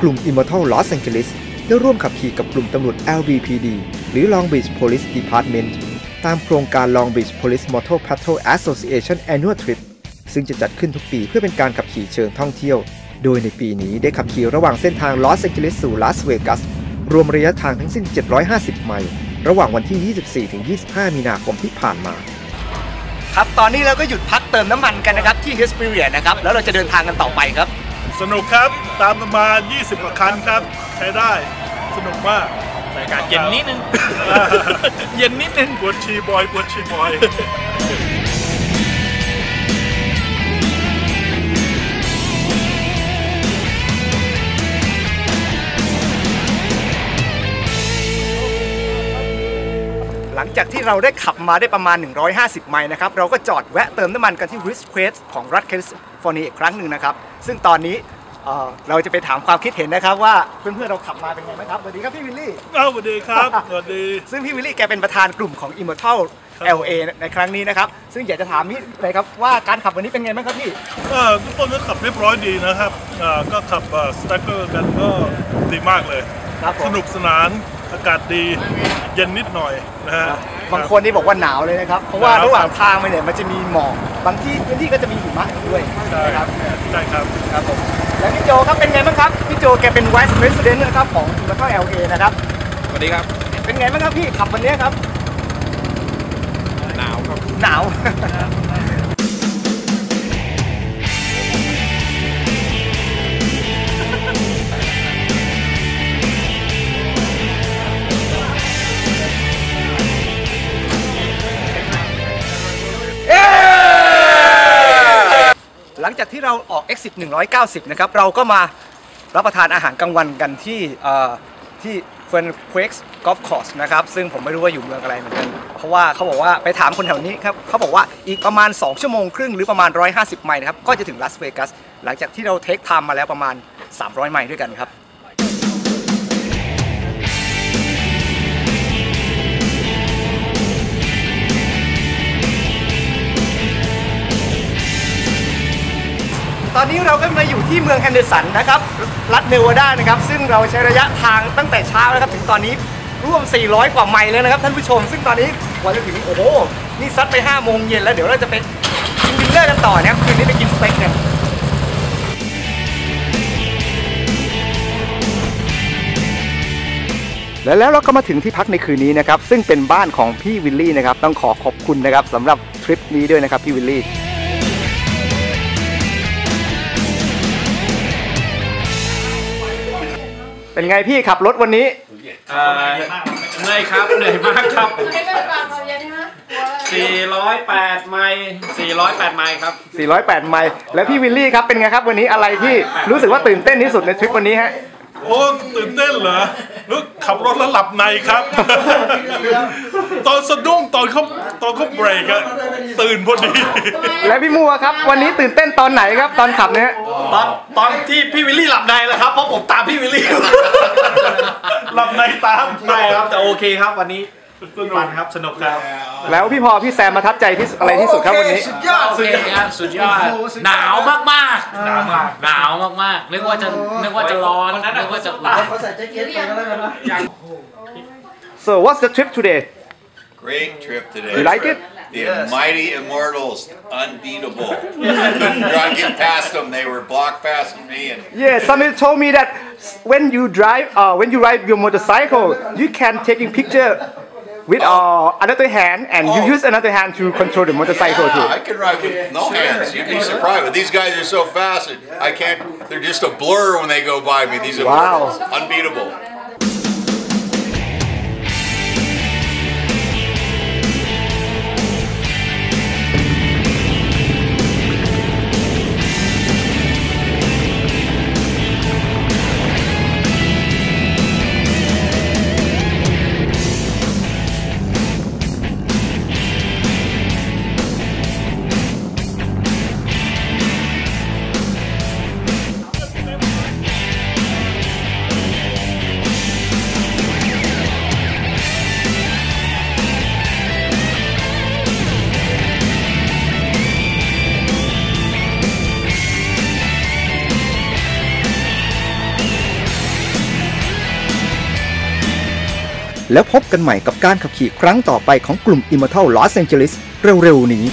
กลุ่ม Immortal Los Angeles ได้ร่วมขับขี่กับกลุ่มตำรวจ LBPD หรือ Long Beach Police Department ตามโครงการ Long Beach Police Motor Patrol Association Annual Trip ซึ่งจะจัดขึ้นทุกปีเพื่อเป็นการขับขี่เชิงท่องเที่ยว โดยในปีนี้ได้ขับขี่ระหว่างเส้นทางลอสแองเจลิสสู่ลาสเวกัส รวมระยะทางทั้งสิ้น 750 ไมล์ ระหว่างวันที่ 24-25 มีนาคมที่ผ่านมา ครับ ตอนนี้เราก็หยุดพักเติมน้ำมันกันนะครับที่ Hesperia นะครับ แล้วเราจะเดินทางกันต่อไปครับ สนุกครับตามกันมา 20 กว่าคันครับ ใช้ได้สนุกมากอากาศเย็นนิดนึง เย็นนิดนึงกวนชีบอยกวนชีบอย หลังจากที่เราได้ขับมาได้ประมาณ 150 ไมล์นะครับ เราก็จอดแวะเติมน้ำมันกันที่ Rich Quest ของรัฐแคลิฟอร์เนียอีกครั้งหนึ่งนะครับ ซึ่งตอนนี้เอ่อเราจะไปถามความคิดเห็นนะครับว่าเพื่อนๆเราขับมาเป็นไงบ้างครับสวัสดีครับพี่วิลลี่เอ้าสวัสดีครับสวัสดีซึ่งพี่วิลลี่แกเป็นประธานกลุ่มของ Immortal ครับ LA ในครั้งนี้นะครับ ซึ่งอยากจะถามนี่เลยครับว่าการขับวันนี้เป็นไงบ้างครับพี่เอ่อทุกคนก็ขับเรียบร้อยดีนะครับเอ่อก็ขับสแต็กเกอร์กันก็ดีมากเลยครับผมสนุกสนาน อากาศดีเย็นนิดหน่อยนะฮะ บางคนนี่บอกว่าหนาวเลยนะครับ เพราะว่าหนาว ระหว่างทางไปเนี่ยมันจะมีหมอกบางที่พื้นที่ก็จะมีหิมะอยู่ด้วยใช่นะครับใช่ครับ ครับผมแล้วพี่โจครับเป็นไงบ้างครับพี่โจแกเป็น Vice President นะครับของ Immortal LA นะครับสวัสดีครับ เป็นไงบ้างครับพี่ขับวันนี้ครับหนาวครับ หนาว ลังจากที่เราออก exit 190 นะครับ เราก็มารับประทานอาหารกลางวันกันที่ที่เฟนเควกส์กอล์ฟคอร์สนะครับ ซึ่งผมไม่รู้ว่าอยู่เมืองอะไรเหมือนกัน เพราะว่าเขาบอกว่าไปถามคนแถวนี้ครับเขาบอกว่าอีกประมาณ 2 ชั่วโมงครึ่งหรือประมาณ 150 ไมล์นะครับ ก็จะถึงลาสเวกัสหลังจากที่เราเทคไทม์มาแล้วประมาณ 300 ไมล์ด้วยกันครับ ตอนนี้เราก็มาอยู่ที่เมืองแฮนเดอร์สันนะครับรัฐเนวาดานะครับซึ่งเราใช้ระยะทางตั้งแต่เช้านะครับถึงตอนนี้ร่วม 400 กว่าไมล์แล้วนะครับท่านผู้ชม ซึ่งตอนนี้กว่าจะถึงโอ้โหนี่ซัดไป 5 โมงเย็นแล้วเดี๋ยวเราจะไปกินดินเนอร์กันต่อนะครับคืนนี้ไปกินสเต็กกันและแล้วเราก็มาถึงที่พักในคืนนี้นะครับ ซึ่งเป็นบ้านของพี่วิลลี่นะครับ ต้องขอขอบคุณนะครับสำหรับทริปนี้ด้วยนะครับพี่วิลลี่ เป็นไงพี่ขับรถวันนี้ เอ่อเหนื่อยครับเหนื่อยมากครับ408 ไมล์408 ไมล์ครับ 408 ไมล์แล้วพี่วิลลี่ครับเป็นไงครับวันนี้อะไรที่รู้สึกว่าตื่นเต้นที่สุดในทริปวันนี้ฮะ โอ้ตื่นเต้นเหรอแล้วขับรถแล้วหลับในครับ ตอนสะดุ้งตอนเขาตอนเขาเบรกอะ ตื่นพอดี และพี่มัวครับ วันนี้ตื่นเต้นตอนไหนครับ ตอนขับเนี่ยตอนตอนที่พี่วิลลี่หลับในแล้วครับเพราะผมตามพี่วิลลี่หลับในตามใช่ครับแต่โอเคครับ วันนี้มันครับสนุกครับ แล้วพี่พอพี่แซมประทับใจที่สุดอะไรที่สุดครับวันนี้ สุดยอดสุดยอดสุดยอดหนาวมากมากหนาวมากหนาวมากๆนึกว่าจะนึกว่าจะร้อนนึกว่าจะร้อน so what's the trip today Great trip today. You like it? The mighty immortals, unbeatable. Couldn't drive, get past them. They were block past me, and yeah somebody told me that when you drive uh, when you ride your motorcycle you can taking picture with uh, another hand and you Oh. use another hand to control the motorcycle too I can ride with no hands. You'd be surprised. But these guys are so fast. I can't. They're just a blur when they go by me. These immortals, unbeatable. แล้วพบกันใหม่กับการขับขี่ครั้งต่อไปของกลุ่ม Immortal Los Angeles เร็วๆนี้